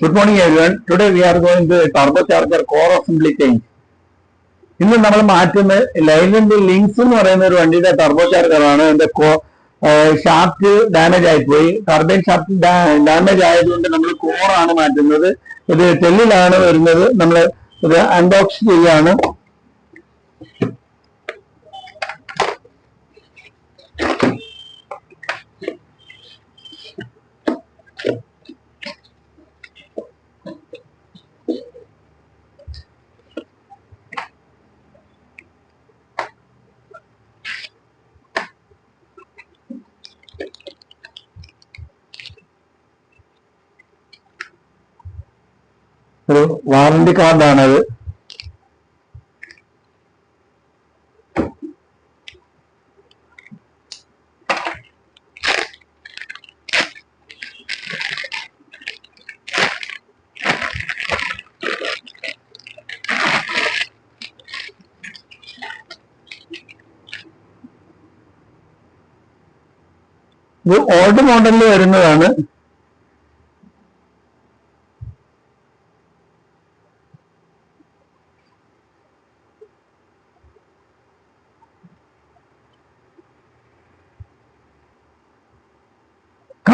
Good morning today we are going to turbo charger core assembly change ഇന്ന് നമ്മൾ മാറ്റുന്ന ലൈനിന്റെ ലിങ്ക്സ് എന്ന് പറയുന്ന ഒരു വണ്ടിയുടെ ടർബോ ചാർജറാണ് കോ ഷാഫ്റ്റ് ഡാമേജ് ആയിപ്പോയി. ടർബൈൻ ഷാഫ്റ്റ് ഡാമേജ് ആയതുകൊണ്ട് നമ്മൾ കോറാണ് മാറ്റുന്നത്. ഇത് ടെല്ലിലാണ് വരുന്നത്. നമ്മൾ ഇത് അൺബോക്സ് ചെയ്യാണ് വാറണ്ടി കാർഡാണത് ഇത് ഓൾഡ് മോഡലിൽ വരുന്നതാണ്.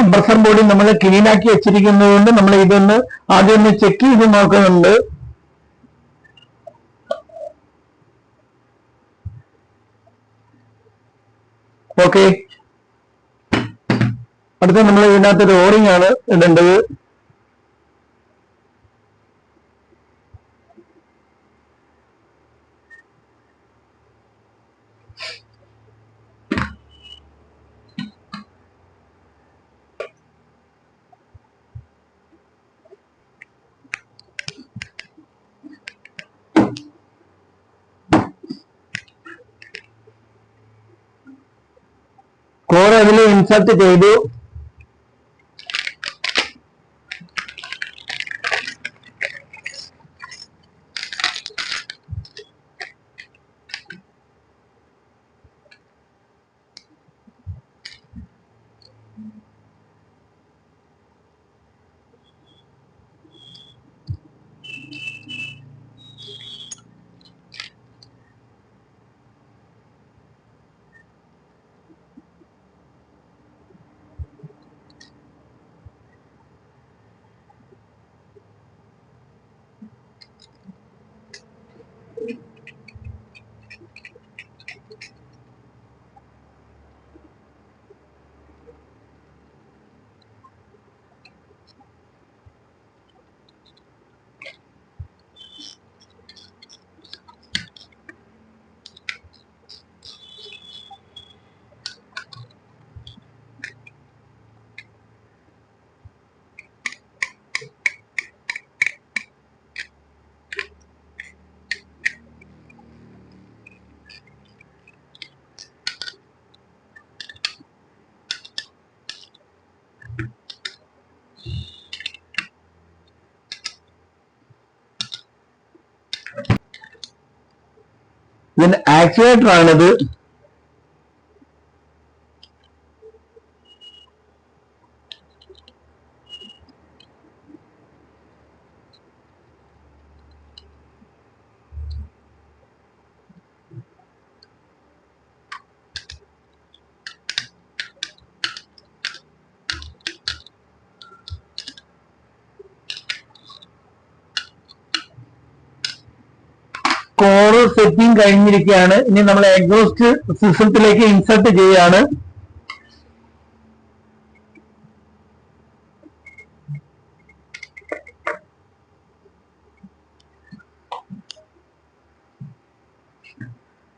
കംപ്രസർ ബോഡി നമ്മൾ ക്ലീൻ ആക്കി വെച്ചിരിക്കുന്നത് കൊണ്ട് നമ്മൾ ഇതൊന്ന് ആദ്യം ഒന്ന് ചെക്ക് ചെയ്ത് നോക്കുന്നുണ്ട്. ഓക്കെ അടുത്ത നമ്മൾ ഇതിനകത്ത് ഒരു ഓറിംഗ് ആണ് ഇടേണ്ടത്. കോർ അതിൽ ഇൻസർട്ട് ചെയ്തു. actuator ஆனது കോറ് സെറ്റിംഗ് കഴിഞ്ഞിരിക്കുകയാണ്. ഇനി നമ്മൾ എക്സോസ്റ്റ് സിസ്റ്റത്തിലേക്ക് ഇൻസർട്ട് ചെയ്യാണ്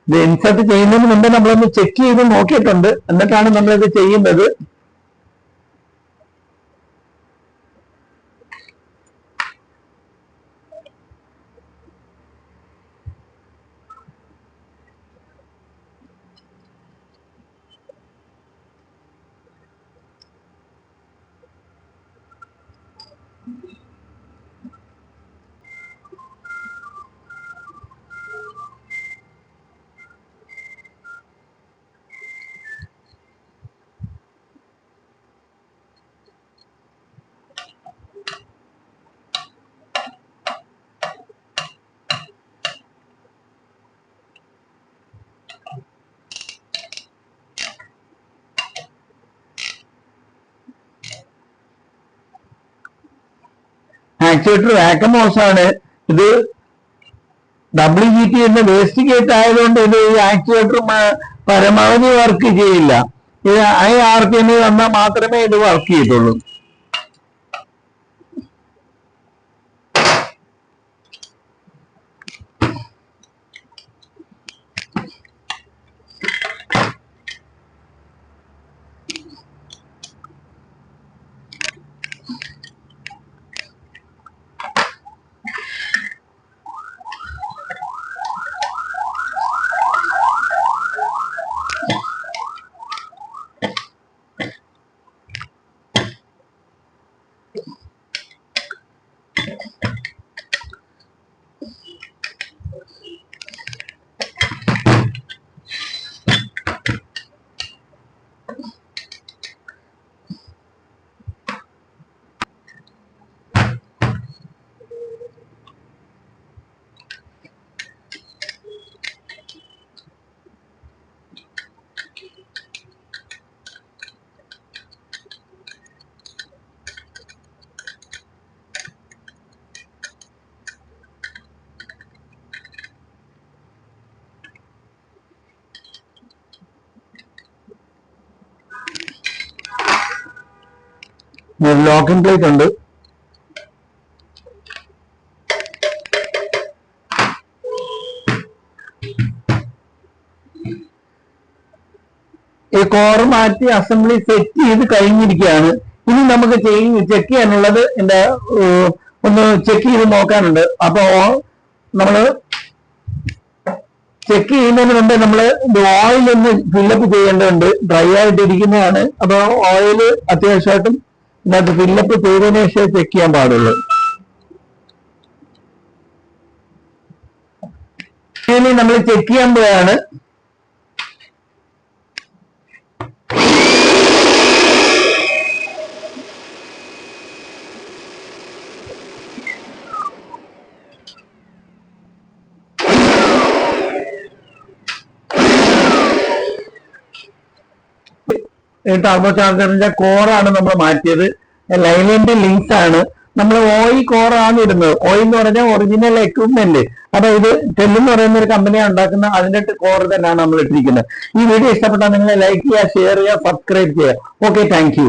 ഇത് ഇൻസർട്ട് ചെയ്യുന്നതിന് മുമ്പ് നമ്മളൊന്ന് ചെക്ക് ചെയ്ത് നോക്കിയിട്ടുണ്ട്. എന്നിട്ടാണ് നമ്മളിത് ചെയ്യുന്നത്. Mm-hmm. ആക്ച്വേറ്റർ വാക്കം മോശമാണ് ഇത് ഡബ്ല്യു ജി ടി എന്ന വേസ്റ്റ് ഗേറ്റ് ആയതുകൊണ്ട് ഇത് ഈ ആക്ച്വേറ്റർ പരമാവധി വർക്ക് ചെയ്യില്ല. ഇത് ഐ ആർ പി എമ്മിൽ വന്നാൽ മാത്രമേ ഇത് വർക്ക് ചെയ്യത്തുള്ളൂ. ലോക്കിംഗ് പ്ലേറ്റ് ഉണ്ട് ഈ കോർ മാറ്റി അസംബ്ലി സെറ്റ് ചെയ്ത് കഴിഞ്ഞിരിക്കുകയാണ്. ഇനി നമുക്ക് ചെക്ക് ചെയ്യാനുള്ളത് എന്റെ ഒന്ന് ചെക്ക് ചെയ്ത് നോക്കാനുണ്ട്. അപ്പോ നമ്മൾ ചെക്ക് ചെയ്യുന്നതിന് മുമ്പ് നമ്മൾ ഓയിൽ ഒന്ന് ഫില്ലപ്പ് ചെയ്യേണ്ടതുണ്ട്. ഡ്രൈ ആയിട്ടിരിക്കുന്നതാണ്. അപ്പൊ ഓയിൽ അത്യാവശ്യമായിട്ടും ഇതിനകത്ത് ഫില്ലപ്പ് ചെയ്തതിനു ശേഷം ചെക്ക് ചെയ്യാൻ പാടുള്ളൂ. ഇനി നമ്മൾ ചെക്ക് ചെയ്യാൻ പോയാണ്. ടർബോ ചാർജറിന്റെ കോറാണ് നമ്മൾ മാറ്റിയത്. ലൈനിന്റെ ലിങ്ക്സ് ആണ്. നമ്മൾ ഓയിൽ കോറാണ് ഇടുന്നത്. ഓയിൽ എന്ന് പറഞ്ഞാൽ ഒറിജിനൽ എക്യൂപ്മെന്റ് അപ്പൊ ഇത് ടെല്ല് പറയുന്ന ഒരു കമ്പനിയാണ് ഉണ്ടാക്കുന്ന അതിന്റെ കോർ തന്നെയാണ് നമ്മൾ ഇട്ടിരിക്കുന്നത്. ഈ വീഡിയോ ഇഷ്ടപ്പെട്ടാൽ നിങ്ങൾ ലൈക്ക് ചെയ്യുക ഷെയർ ചെയ്യുക സബ്സ്ക്രൈബ് ചെയ്യുക. Okay thank